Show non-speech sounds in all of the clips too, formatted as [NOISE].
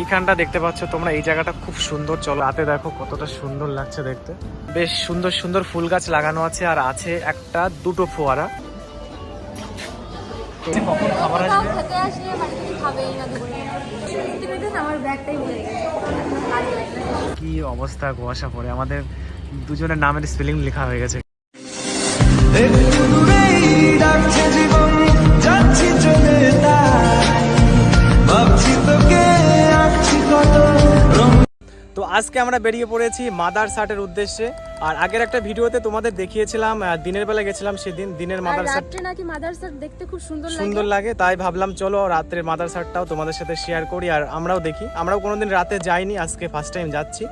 এইখানটা দেখতে পাচ্ছ তোমরা এই জায়গাটা খুব সুন্দর। চলো রাতে দেখো কতটা সুন্দর লাগছে দেখতে। বেশ সুন্দর সুন্দর ফুল গাছ লাগানো আছে আর আছে একটা দুটো ফোয়ারা। কখন খাবার আসবে। কি অবস্থা কুয়াশা পড়ে। আমাদের দুজনের নামের স্পেলিং লেখা হয়ে গেছে। জীবন যাচ্ছি চলে তাই। তো আজকে আমরা বেরিয়ে পড়েছি মাদার সাটের উদ্দেশ্যে। আর আগের একটা ভিডিওতে তোমাদের দেখিয়েছিলাম দিনের বেলা গেছিলাম সেদিন দিনের মাদার সাট রাত্রে নাকি মাদারসার দেখতে খুব সুন্দর সুন্দর লাগে লাগে তাই ভাবলাম চলো রাত্রের মাদার সাটটাও তোমাদের সাথে শেয়ার করি আর আমরাও দেখি। আমরাও কোনোদিন রাতে যাইনি আজকে ফার্স্ট টাইম যাচ্ছি।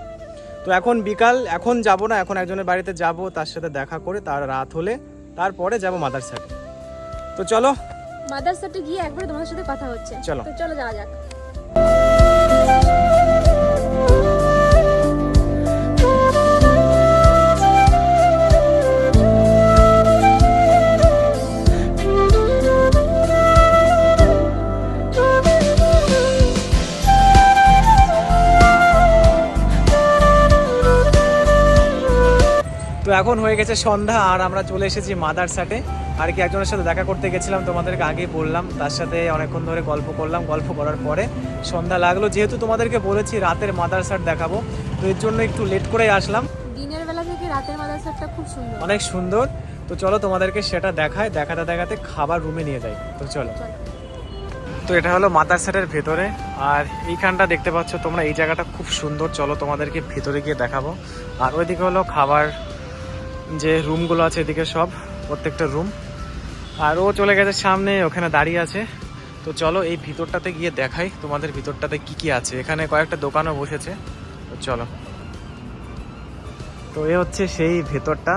তো এখন বিকাল এখন যাব না এখন একজনের বাড়িতে যাব তার সাথে দেখা করে তার রাত হলে তারপরে যাব মাদার সাটে তো চলো। মাদারসাতে গিয়ে একবার তোমার সাথে কথা হচ্ছে। চলো। চলো যাওয়া যাক। তো এখন হয়ে গেছে সন্ধ্যা আর আমরা চলে এসেছি মাদার সাটে। আর কি একজনের সাথে দেখা করতে গেছিলাম তোমাদেরকে আগেই বললাম। তার সাথে অনেকক্ষণ ধরে গল্প করলাম গল্প করার পরে সন্ধ্যা লাগল। যেহেতু তোমাদেরকে বলেছি রাতের মাদার সাট দেখাবো তো এর জন্য একটু লেট করেই আসলাম। দিনের বেলা থেকে রাতের মাদারসাটা খুব সুন্দর। অনেক সুন্দর। তো চলো তোমাদেরকে সেটা দেখায় দেখাতে দেখাতে খাবার রুমে নিয়ে যাই। তো চলো। চলো। তো এটা হলো মাদার সেটের ভেতরে আর এইখানটা দেখতে পাচ্ছ তোমরা এই জায়গাটা খুব সুন্দর। চলো তোমাদেরকে ভেতরে গিয়ে দেখাবো। আর ওইদিকে হলো খাবার যে রুমগুলো আছে এদিকে সব প্রত্যেকটা রুম। আর ও চলে গেছে সামনে ওখানে দাঁড়িয়ে আছে। তো চলো এই ভিতরটাতে গিয়ে দেখাই তোমাদের ভিতরটাতে কি কি আছে। এখানে কয়েকটা দোকানও বসেছে। তো চলো। তো এ হচ্ছে সেই ভেতরটা।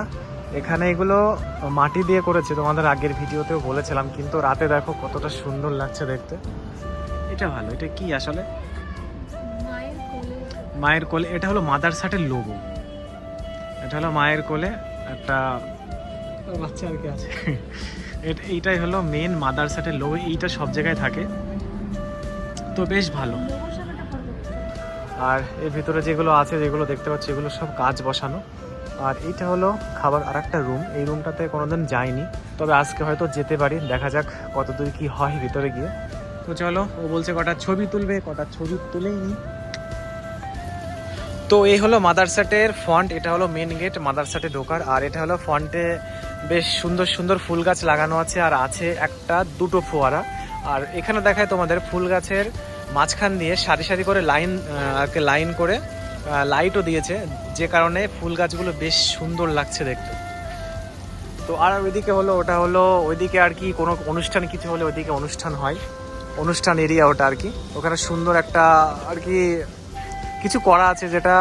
এখানে এগুলো মাটি দিয়ে করেছে তোমাদের আগের ভিডিওতেও বলেছিলাম কিন্তু রাতে দেখো কতটা সুন্দর লাগছে দেখতে। এটা ভালো এটা কি আসলে? মায়ের কোলে। এটা হলো মাদার সাটের লোগো। এটা হলো মায়ের কোলে। একটা বাচ্চা আর কি আছে। [LAUGHS] এইটাই হলো মেন মাদার সাটের লোগো এইটা সব জায়গায় থাকে। তো বেশ ভালো। আর এর ভিতরে যেগুলো আছে যেগুলো দেখতে পাচ্ছি এগুলো সব কাজ বসানো। আর এইটা হলো খাবার আর একটা রুম এই রুমটাতে কোনোদিন যাইনি। তবে আজকে হয়তো যেতে পারি দেখা যাক কতদূর কি হয় ভিতরে গিয়ে। তো চলো ও বলছে কটা ছবি তুলবে কটা ছবি তুলেই নি। তো এই হলো মাদারসাটের ফন্ট এটা হলো মেন গেট মাদারসাটে ঢোকার, আর এটা হলো ফন্টে বেশ সুন্দর সুন্দর ফুল গাছ লাগানো আছে, আর আছে একটা দুটো ফোয়ারা। আর এখানে দেখায় তোমাদের ফুল গাছের মাঝখান দিয়ে সারি সারি করে লাইন আর কি লাইন করে লাইটও দিয়েছে, যে কারণে ফুল গাছগুলো বেশ সুন্দর লাগছে দেখতে। তো আর ওইদিকে হলো, ওটা হলো, ওইদিকে আর কি কোনো অনুষ্ঠান কিছু হলে ওইদিকে অনুষ্ঠান হয়। অনুষ্ঠান এরিয়া ওটা আর কি। ওখানে সুন্দর একটা আর কি কিছু করা আছে যেটা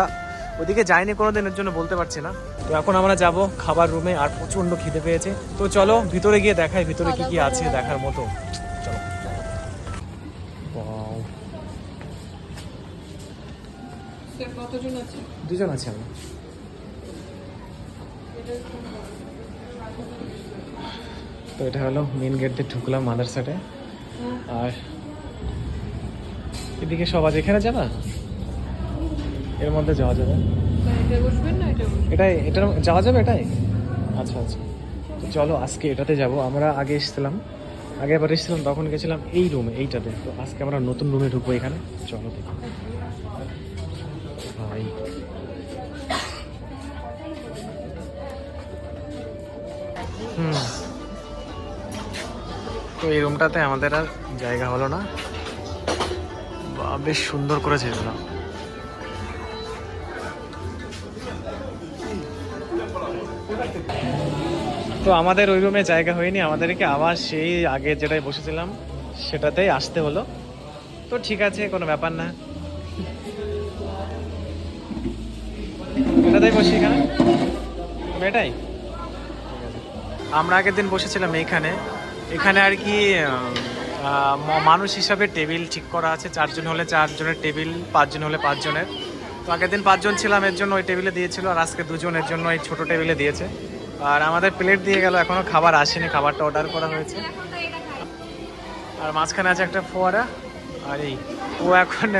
ওদিকে যাইনি কোনো দিনের জন্য বলতে পারছি না। তো এখন আমরা যাব খাবার রুমে আর প্রচণ্ড খিদে পেয়েছে। তো চলো ভিতরে গিয়ে দেখাই, ভিতরে কি কি আছে দেখার মতো। চলো। দুজন আছি আমরা। তো এটা হলো মেন গেট দিয়ে ঢুকলাম মাদারসাটে আর এদিকে সব আছে এখানে যাবা? এর মধ্যে যাওয়া যাবে। এটা এটা যাওয়া যাবে এটাই? আচ্ছা আচ্ছা। তো চলো আজকে এটাতে যাব। আমরা আগে এসেছিলাম আগে এবার এসেছিলাম তখন গেছিলাম এই রুমে এইটাতে। তো আজকে আমরা নতুন রুমে ঢুকবো এখানে। চলো দেখি। ভাই। হুম। তো এই রুমটাতে আমাদের আর জায়গা হলো না। বা বেশ সুন্দর করেছে এগুলো। তো আমাদের ওই রুমে জায়গা হয়নি, আমাদেরকে আবার সেই আগে যেটাই বসেছিলাম, সেটাতেই আসতে হলো। তো ঠিক আছে, কোনো ব্যাপার না। এটাতেই বসি এখানে? এটাই আমরা আগের দিন বসেছিলাম এইখানে। এখানে আর কি মানুষ হিসাবে টেবিল ঠিক করা আছে, চারজন হলে চারজনের টেবিল, পাঁচজন হলে পাঁচজনের। তো আগের দিন পাঁচজন ছিলাম, এর জন্য ওই টেবিলে দিয়েছিল, আর আজকে দুজনের জন্য এই ছোটো টেবিলে দিয়েছে। আর আমাদের প্লেট দিয়ে গেল, এখনও খাবার আসেনি, খাবারটা অর্ডার করা হয়েছে। আর মাঝখানে আছে একটা ফোয়ারা, আর এই, ও এখন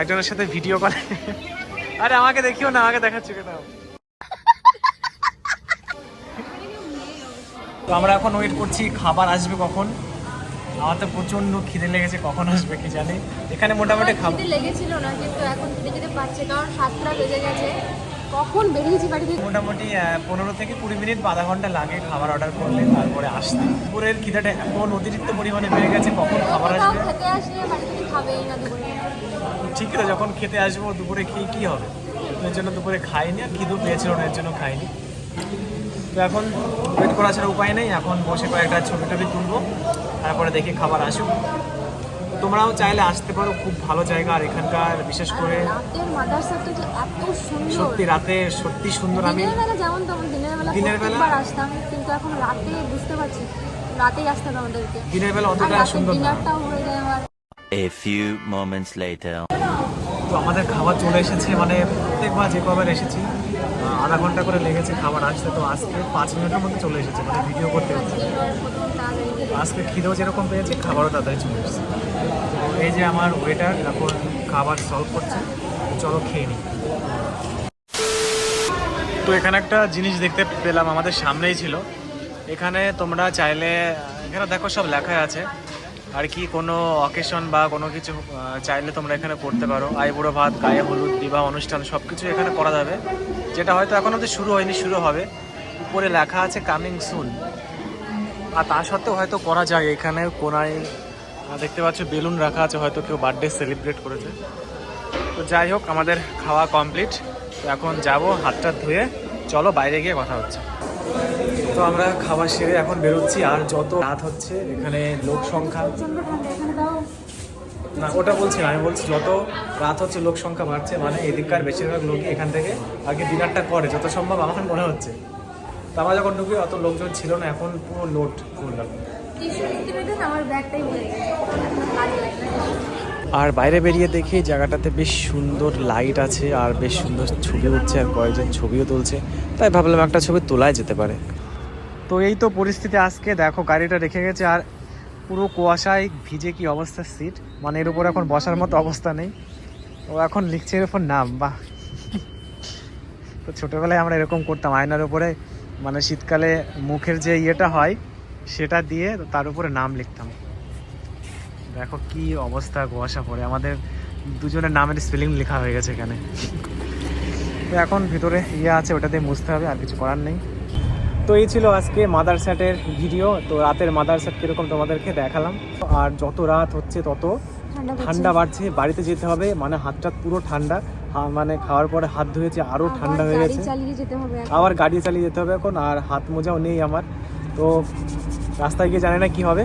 একজনের সাথে ভিডিও কলে আরে আমাকে দেখিও না, আমাকে দেখাচ্ছি কেন? তো আমরা এখন ওয়েট করছি, খাবার আসবে কখন? আমার তো প্রচণ্ড খিদে লেগেছে, কখন আসবে কি জানি। এখানে মোটামুটি খাবার লেগেছিল না, কিন্তু এখন খেতে খেতে পাচ্ছে, কারণ সাতটা বেজে গেছে। কখন বেরিয়েছি বাড়ি থেকে? মোটামুটি পনেরো থেকে কুড়ি মিনিট আধা ঘণ্টা লাগে খাবার অর্ডার করলে তারপরে আসতে। দুপুরের খিদাটা এমন অতিরিক্ত পরিমাণে বেড়ে গেছে কখন খাবার আসবে? খেতে আসলে বাড়ি থেকে খাবেই না দুপুরে? ঠিকই তো যখন খেতে আসব দুপুরে খেয়ে কী হবে? এর জন্য দুপুরে খাইনি আর খিদু পেয়েছিল না এর জন্য খাইনি। তো এখন ওয়েট করা ছাড়া উপায় নেই এখন বসে কয়েকটা ছবি টবি তুলবো তারপরে দেখি খাবার আসুক। তোমরাও চাইলে আসতে পারো খুব ভালো জায়গা। আর এখানকার বিশেষ করে রাতের মাদ্রাসাটা যে এত সুন্দর। সত্যি রাতে সত্যি সুন্দর। আমি দিনের বেলা যেমন তেমন দিনের বেলা দিনের বেলা- আসতাম কিন্তু এখন রাতে বুঝতে পারছি রাতেই আসতে হবে আমাদেরকে। দিনের বেলা অতটা সুন্দর না। ডিনারটাও হয়ে যায় আমার A few moments later. তো আমাদের খাবার চলে এসেছে মানে প্রত্যেকবার যে কবার এসেছি আধা ঘণ্টা করে লেগেছে খাবার আসতে তো আজকে পাঁচ মিনিটের মধ্যে চলে এসেছে মানে ভিডিও করতে হচ্ছে। আজকে খিদেও যেরকম পেয়েছি, খাবারও তাড়াতাড়ি চলে এসেছে। এই যে আমার ওয়েটার এখন খাবার সলভ করছে। চলো খেয়ে নিই। তো এখানে একটা জিনিস দেখতে পেলাম, আমাদের সামনেই ছিল। এখানে তোমরা চাইলে, এখানে দেখো সব লেখা আছে। আর কি, কোনো অকেশন বা কোনো কিছু চাইলে তোমরা এখানে করতে পারো। আই বুড়ো ভাত, গায়ে হলুদ, বিবাহ অনুষ্ঠান সব কিছু এখানে করা যাবে। যেটা হয়তো এখন অব্দি শুরু হয়নি, শুরু হবে। উপরে লেখা আছে কামিং সুন আর তা সত্ত্বেও হয়তো করা যায় এখানে, কোনায় দেখতে পাচ্ছ, বেলুন রাখা আছে, হয়তো কেউ বার্থডে সেলিব্রেট করেছে। তো যাই হোক, আমাদের খাওয়া কমপ্লিট এখন যাব, হাতটা ধুয়ে, চলো বাইরে গিয়ে কথা হচ্ছে। তো আমরা খাবার সেরে এখন বেরোচ্ছি, আর যত রাত হচ্ছে, এখানে লোক সংখ্যা না, ওটা বলছি না, আমি বলছি যত রাত হচ্ছে, লোক সংখ্যা বাড়ছে মানে এদিককার বেশিরভাগ লোকই এখান থেকে আগে ডিনারটা করে, যত সম্ভব আমার মনে হচ্ছে। তো আমরা যখন ঢুকি, অত লোকজন ছিল না, এখন পুরো লোড করলাম। আমার ব্যাগটাই আর বাইরে বেরিয়ে দেখি জায়গাটাতে বেশ সুন্দর লাইট আছে, আর বেশ সুন্দর ছবি উঠছে, আর কয়েকজন ছবিও তুলছে। তাই ভাবলাম একটা ছবি তোলাই যেতে পারে। তো এই তো পরিস্থিতি আজকে, দেখো গাড়িটা রেখে গেছে, আর পুরো কুয়াশায় ভিজে কি অবস্থা সিট মানে এর উপর এখন বসার মতো অবস্থা নেই। ও এখন লিখছে এর নাম, বাহ। তো ছোটোবেলায় আমরা এরকম করতাম, আয়নার উপরে মানে শীতকালে মুখের যে ইয়েটা হয়, সেটা দিয়ে তার উপরে নাম লিখতাম। দেখো কি অবস্থা কুয়াশা পড়ে। আমাদের দুজনের নামের স্পেলিং লেখা হয়ে গেছে এখানে। তো এখন ভিতরে ইয়ে আছে ওটাতে মুছতে হবে আর কিছু করার নেই। তো এই ছিল আজকে মাদার স্যাটের ভিডিও তো রাতের মাদার স্যাট কীরকম তোমাদেরকে দেখালাম। আর যত রাত হচ্ছে তত ঠান্ডা বাড়ছে। বাড়িতে যেতে হবে মানে হাতটা পুরো ঠান্ডা। মানে খাওয়ার পরে হাত ধুয়েছে আরও ঠান্ডা হয়ে গেছে। আবার গাড়ি চালিয়ে যেতে হবে এখন আর হাত মোজাও নেই আমার। তো রাস্তায় গিয়ে জানি না কি হবে।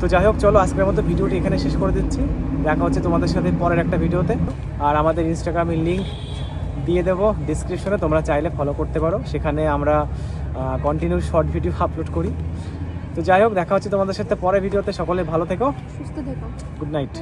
তো যাই হোক চলো আজকের মতো ভিডিওটি এখানে শেষ করে দিচ্ছি। দেখা হচ্ছে তোমাদের সাথে পরের একটা ভিডিওতে। আর আমাদের ইনস্টাগ্রামের লিঙ্ক দিয়ে দেবো ডিসক্রিপশনে তোমরা চাইলে ফলো করতে পারো। সেখানে আমরা কন্টিনিউ শর্ট ভিডিও আপলোড করি। তো যাই হোক দেখা হচ্ছে তোমাদের সাথে পরের ভিডিওতে। সকলে ভালো থেকো। সুস্থ থেকো। Good night.